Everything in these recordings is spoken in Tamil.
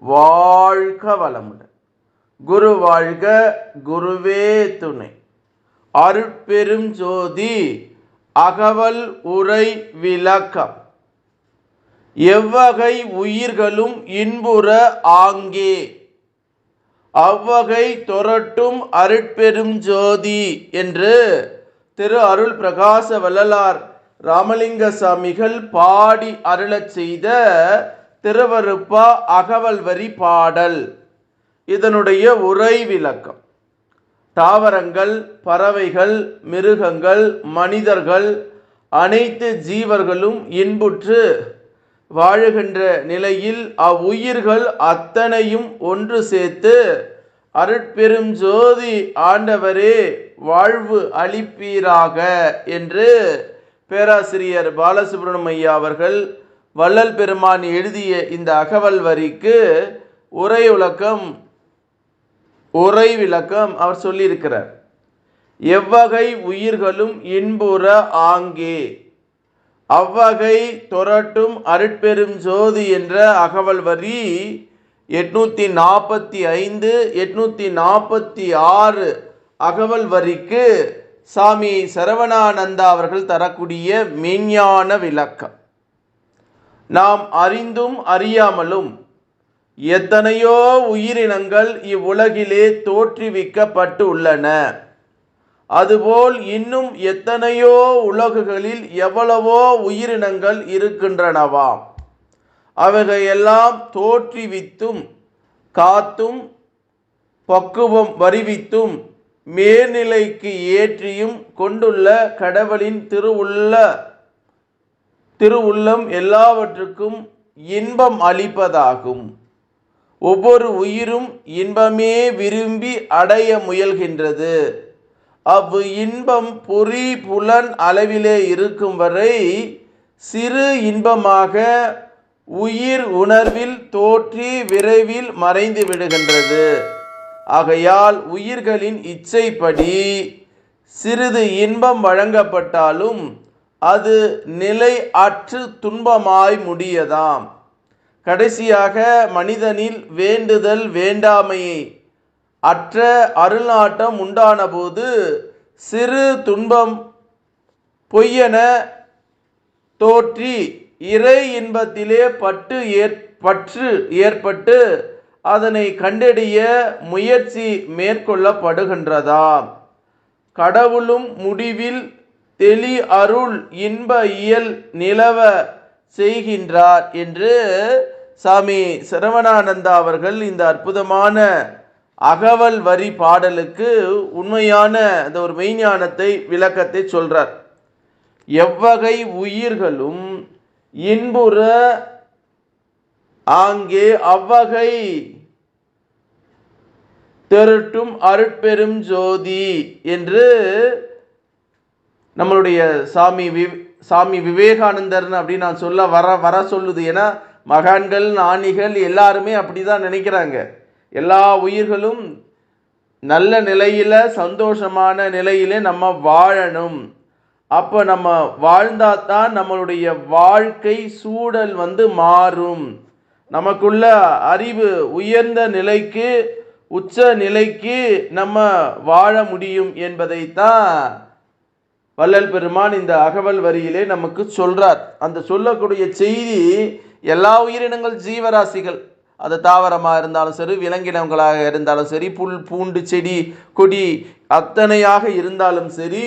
வாழ்க வளமுடன். குரு வாழ்க குருவே துணை. அருட்பெரும் ஜோதி அகவல் உரை விளக்கம். எவ்வகை உயிர்களும் இன்புற ஆங்கே. அவ்வகை தொரட்டும் அருட்பெரும் ஜோதி என்று திரு அருள் பிரகாச வள்ளலார் ராமலிங்க சாமிகள் பாடி அருளச் செய்த திருவருப்பா அகவல் வரி பாடல். இதனுடைய உரை விளக்கம். தாவரங்கள் பறவைகள் மிருகங்கள் மனிதர்கள் அனைத்து ஜீவர்களும் இன்புற்று வாழுகின்ற நிலையில் அவ்வுயிர்கள் அத்தனையும் ஒன்று சேர்த்து அருட்பெரும் ஜோதி ஆண்டவரே வாழ்வு அளிப்பீராக என்று பேராசிரியர் பாலசுப்ரமணியம் ஐயா அவர்கள் வள்ளல் பெருமான் எழுதிய இந்த அகவல் வரிக்கு உரை விளக்கம் உரை விளக்கம் அவர் சொல்லியிருக்கிறார். எவ்வகை உயிர்களும் இன்புற ஆங்கே அவ்வகை தொரட்டும் அருட்பெரும் ஜோதி என்ற அகவல் வரி எட்நூற்றி நாற்பத்தி ஐந்து எட்நூற்றி நாற்பத்தி ஆறு அகவல் வரிக்கு சாமி சரவணானந்தா அவர்கள் தரக்கூடிய மெய்ஞான விளக்கம். நாம் அறிந்தும் அறியாமலும் எத்தனையோ உயிரினங்கள் இவ்வுலகிலே தோற்றுவிக்கப்பட்டு உள்ளன அதுபோல் இன்னும் எத்தனையோ உலகுகளில் எவ்வளவோ உயிரினங்கள் இருக்கின்றனவாம். அவைகையெல்லாம் தோற்றுவித்தும் காத்தும் பக்குவம் வருவித்தும் மேல்நிலைக்கு ஏற்றியும் கொண்டுள்ள கடவுளின் திருவுள்ள திருவுள்ளம் எல்லாவற்றுக்கும் இன்பம் அளிப்பதாகும். ஒவ்வொரு உயிரும் இன்பமே விரும்பி அடைய முயல்கின்றது. அவ் இன்பம் பொறி புலன் அளவிலே இருக்கும் வரை சிறு இன்பமாக உயிர் உணர்வில் தோற்றி விரைவில் மறைந்து விடுகின்றது. ஆகையால் உயிர்களின் இச்சைப்படி சிறிது இன்பம் வழங்கப்பட்டாலும் அது நிலை அற்று துன்பமாய் முடியதாம். கடைசியாக மனிதனில் வேண்டுதல் வேண்டாமையை அற்ற அருள்நாட்டம் உண்டான போது சிறு துன்பம் பொய்யென தோற்றி இறை இன்பத்திலே பட்டு ஏற் பற்று ஏற்பட்டு அதனை கண்டறிய முயற்சி மேற்கொள்ளப்படுகின்றதாம். கடவுளும் முடிவில் தெளி அருள் இன்ப இயல் நிலவ செய்கின்றார் என்று சாமி சரவணானந்தா அவர்கள் இந்த அற்புதமான அகவல் வரி பாடலுக்கு உண்மையான அந்த ஒரு மெய்ஞானத்தை விளக்கத்தை சொல்றார். எவ்வகை உயிர்களும் இன்புற ஆங்கே அவ்வகை திரட்டும் அருட்பெரும் ஜோதி என்று நம்மளுடைய சாமி வி சாமி விவேகானந்தர்னு அப்படின்னு நான் சொல்ல வர வர சொல்லுது. ஏன்னா மகான்கள் ஞானிகள் எல்லாருமே அப்படி தான் நினைக்கிறாங்க. எல்லா உயிர்களும் நல்ல நிலையில் சந்தோஷமான நிலையிலே நம்ம வாழணும். அப்போ நம்ம வாழ்ந்தாதான் நம்மளுடைய வாழ்க்கை சூழல் வந்து மாறும். நமக்குள்ள அறிவு உயர்ந்த நிலைக்கு உச்ச நிலைக்கு நம்ம வாழ முடியும் என்பதைத்தான் வள்ளல் பெருமான் இந்த அகவல் வரியிலே நமக்கு சொல்றார். அந்த சொல்லக்கூடிய செய்தி எல்லா உயிரினங்கள் ஜீவராசிகள். அது தாவரமாக இருந்தாலும் சரி விலங்கினங்களாக இருந்தாலும் சரி புல் பூண்டு செடி கொடி அத்தனையாக இருந்தாலும் சரி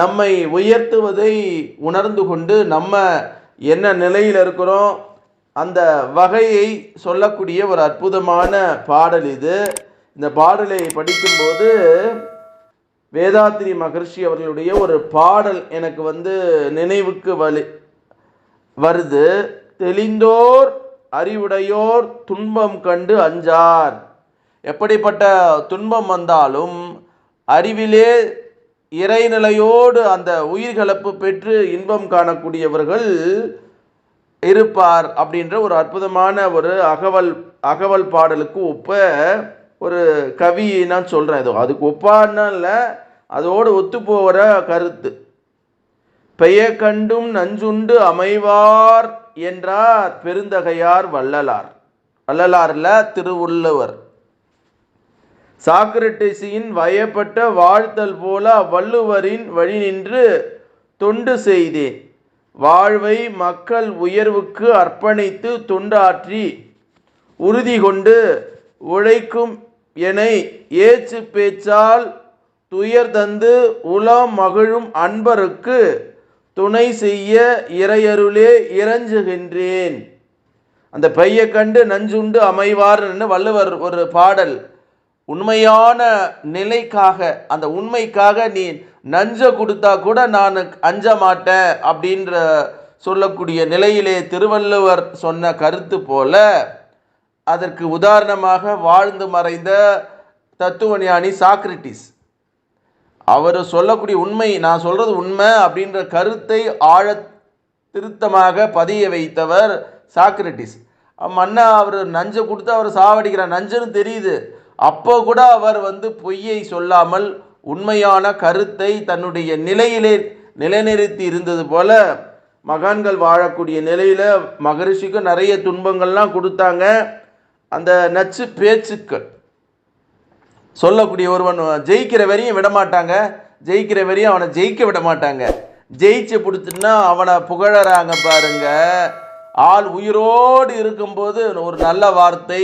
நம்மை உயர்த்துவதை உணர்ந்து கொண்டு நம்ம என்ன நிலையில் இருக்கிறோம்? அந்த வகையை சொல்லக்கூடிய ஒரு அற்புதமான பாடல் இது. இந்த பாடலை படிக்கும்போது வேதாத்திரி மகர்ஷி அவர்களுடைய ஒரு பாடல் எனக்கு வந்து நினைவுக்கு வலி வருது. தெளிந்தோர் அறிவுடையோர் துன்பம் கண்டு அஞ்சார். எப்படிப்பட்ட துன்பம் வந்தாலும் அறிவிலே இறைநிலையோடு அந்த உயிர்கலப்பு பெற்று இன்பம் காணக்கூடியவர்கள் இருப்பார் அப்படின்ற ஒரு அற்புதமான ஒரு அகவல் அகவல் பாடலுக்கு ஒப்ப ஒரு கவி நான் சொல்கிறேன் இது. அதுக்கு ஒப்பான்னா இல்லை அதோடு ஒத்து போகிற கருத்து. பெய கண்டும் நஞ்சுண்டு அமைவார் என்றார் பெருந்தகையார் வள்ளலார். வள்ளலார்ல திருவுள்ளவர். சாக்ரட்டிஸின் வயப்பட்ட வாழ்த்தல் போல அவ்வள்ளுவரின் வழி நின்று தொண்டு செய்தேன். வாழ்வை மக்கள் உயர்வுக்கு அர்ப்பணித்து தொண்டாற்றி உறுதி கொண்டு உழைக்கும் என்னை ஏச்சு பேச்சால் துயர் தந்து உளம் மகிழும் அன்பருக்கு துணை செய்ய இறையருளே இறஞ்சுகின்றேன். அந்த பைய கண்டு நஞ்சுண்டு அமைவார்னு வள்ளுவர் ஒரு பாடல். உண்மையான நிலைக்காக அந்த உண்மைக்காக நீ நஞ்ச கொடுத்தா கூட நான் அஞ்ச மாட்டேன் அப்படின்ற சொல்லக்கூடிய நிலையிலே திருவள்ளுவர் சொன்ன கருத்து போல அதற்கு உதாரணமாக வாழ்ந்து மறைந்த தத்துவ ஞானி சாக்ரட்டிஸ். அவர் சொல்லக்கூடிய உண்மை நான் சொல்றது உண்மை அப்படின்ற கருத்தை ஆழ திருத்தமாக பதிய வைத்தவர் சாக்ரட்டிஸ். மன்னா அவர் நஞ்சை கொடுத்து அவர் சாவடிக்கிறார். நஞ்சுன்னு தெரியுது. அப்போ கூட அவர் வந்து பொய்யை சொல்லாமல் உண்மையான கருத்தை தன்னுடைய நிலையிலே நிலைநிறுத்தி இருந்தது போல மகான்கள் வாழக்கூடிய நிலையில் மகரிஷிக்கும் நிறைய துன்பங்கள்லாம் கொடுத்தாங்க. அந்த நச்சு பேச்சுக்கள். சொல்லக்கூடிய ஒருவன் ஜெயிக்கிற வரையும் விட மாட்டாங்க ஜெயிக்கிற வரையும் அவனை ஜெயிக்க விட மாட்டாங்க ஜெயிச்சு பிடிச்சுன்னா அவனை புகழறாங்க பாருங்க. ஆள் உயிரோடு இருக்கும்போது ஒரு நல்ல வார்த்தை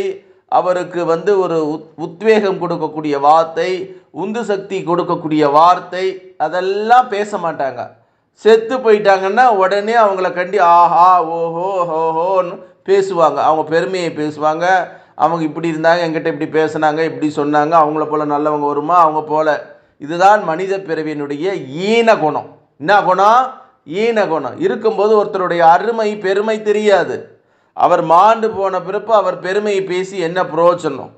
அவருக்கு வந்து ஒரு உத் உத்வேகம் கொடுக்கக்கூடிய வார்த்தை உந்து சக்தி கொடுக்கக்கூடிய வார்த்தை அதெல்லாம் பேச மாட்டாங்க. செத்து போயிட்டாங்கன்னா உடனே அவங்கள கண்டி ஆஹா ஓஹோ ஹோஹோன்னு பேசுவாங்க. அவங்க பெருமையை பேசுவாங்க. அவங்க இப்படி இருந்தாங்க எங்கிட்ட இப்படி பேசுனாங்க இப்படி சொன்னாங்க அவங்கள போல் நல்லவங்க வருமா? அவங்க போல். இதுதான் மனித பிறவியினுடைய ஈன குணம். என்ன குணம்? ஈன குணம். இருக்கும்போது ஒருத்தருடைய அருமை பெருமை தெரியாது. அவர் மாண்டு போன பிறப்பு அவர் பெருமையை பேசி என்ன பிரயோஜனம்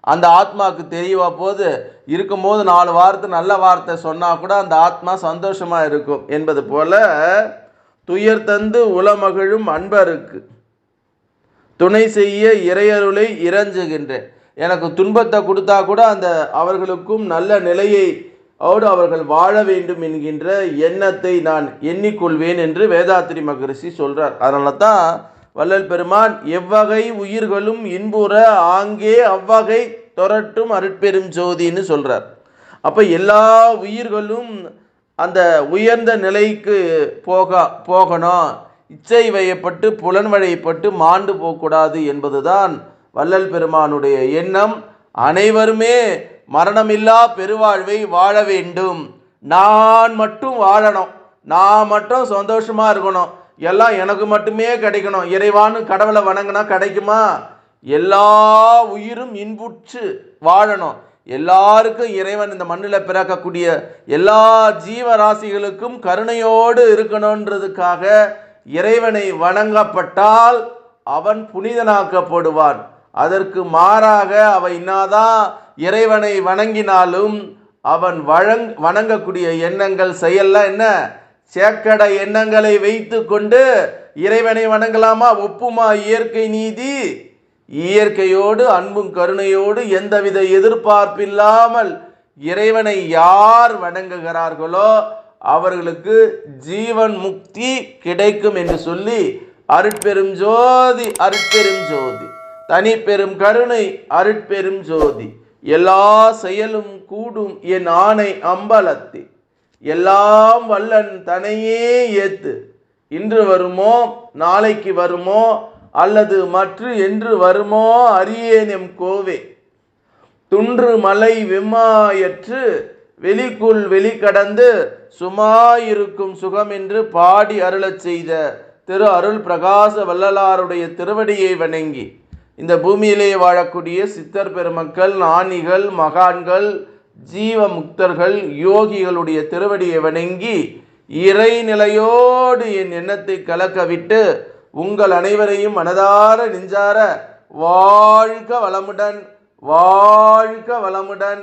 அந்த ஆத்மாவுக்கு தெரியவா போது இருக்கும்போது நாலு வார்த்தை நல்ல வார்த்தை சொன்னால் கூட அந்த ஆத்மா சந்தோஷமாக இருக்கும். என்பது போல துயர் தந்து உளமகிழும் அன்பருக்கு. துணை செய்ய இறையருளை இறஞ்சுகின்றேன் எனக்கு துன்பத்தை கொடுத்தா கூட அந்த அவர்களுக்கும் நல்ல நிலையை அவடு அவர்கள் வாழ வேண்டும் என்கின்ற எண்ணத்தை நான் எண்ணிக்கொள்வேன் என்று வேதாத்திரி மகரிஷி சொல்றார். அதனால தான் வள்ளல் பெருமான் எவ்வகை உயிர்களும் இன்புற ஆங்கே அவ்வகை தொரட்டும் அருட்பெரும் ஜோதின்னு சொல்றார். அப்போ எல்லா உயிர்களும் அந்த உயர்ந்த நிலைக்கு போக போகணும். இச்சை வயப்பட்டு புலன் வழிப்பட்டு மாண்டு போகக்கூடாது என்பதுதான் வள்ளல் பெருமானுடைய எண்ணம். அனைவருமே மரணமில்லா பெருவாழ்வை வாழ வேண்டும். நான் மட்டும் வாழணும். நான் மட்டும் சந்தோஷமாக இருக்கணும். எல்லாம் எனக்கு மட்டுமே கிடைக்கணும். இறைவான்னு கடவுளை வணங்கினா கிடைக்குமா? எல்லா உயிரும் இன்புற்று வாழணும். எல்லாருக்கும் இறைவன் இந்த மண்ணில் பிறக்கக்கூடிய எல்லா ஜீவராசிகளுக்கும் கருணையோடு இருக்கணுன்றதுக்காக இறைவனை வணங்கப்பட்டால் அவன் புனிதனாக்கப்படுவான். அதற்கு மாறாக அவன் இன்னாதான் இறைவனை வணங்கினாலும் அவன் வழங் வணங்கக்கூடிய எண்ணங்கள் செயல்லாம் என்ன? சேக்கடை எண்ணங்களை வைத்து கொண்டு இறைவனை வணங்கலாமா? ஒப்புமா? இயற்கை நீதி? இயற்கையோடு அன்பும் கருணையோடு எந்தவித எதிர்பார்ப்பில்லாமல் இறைவனை யார் வணங்குகிறார்களோ அவர்களுக்கு ஜீவன் முக்தி கிடைக்கும் என்று சொல்லி அருட்பெரும் ஜோதி அருட்பெரும் ஜோதி. தனி பெரும் கருணை அருட்பெரும் ஜோதி. எல்லா செயலும் கூடும் என் ஆணை அம்பலத்தி எல்லாம் வல்லன் தனையே ஏத்து. இன்று வருமோ நாளைக்கு வருமோ அல்லது மற்ற என்று வருமோ அறியேன் எம் கோவே. துன்று மலை வெம்மாயற்று வெளிக்குள் வெளிக்கடந்து சுமாயிருக்கும் சுகம் என்று பாடி அருளச் செய்த திரு அருள் பிரகாச வள்ளலாருடைய திருவடியை வணங்கி இந்த பூமியிலே வாழக்கூடிய சித்தர் பெருமக்கள் ஞானிகள் மகான்கள் ஜீவ முக்தர்கள் யோகிகளுடைய திருவடியை வணங்கி இறைநிலையோடு என் எண்ணத்தை கலக்க விட்டு உங்கள் அனைவரையும் மனதார நெஞ்சார வாழ்க வளமுடன் வாழ்க வளமுடன்.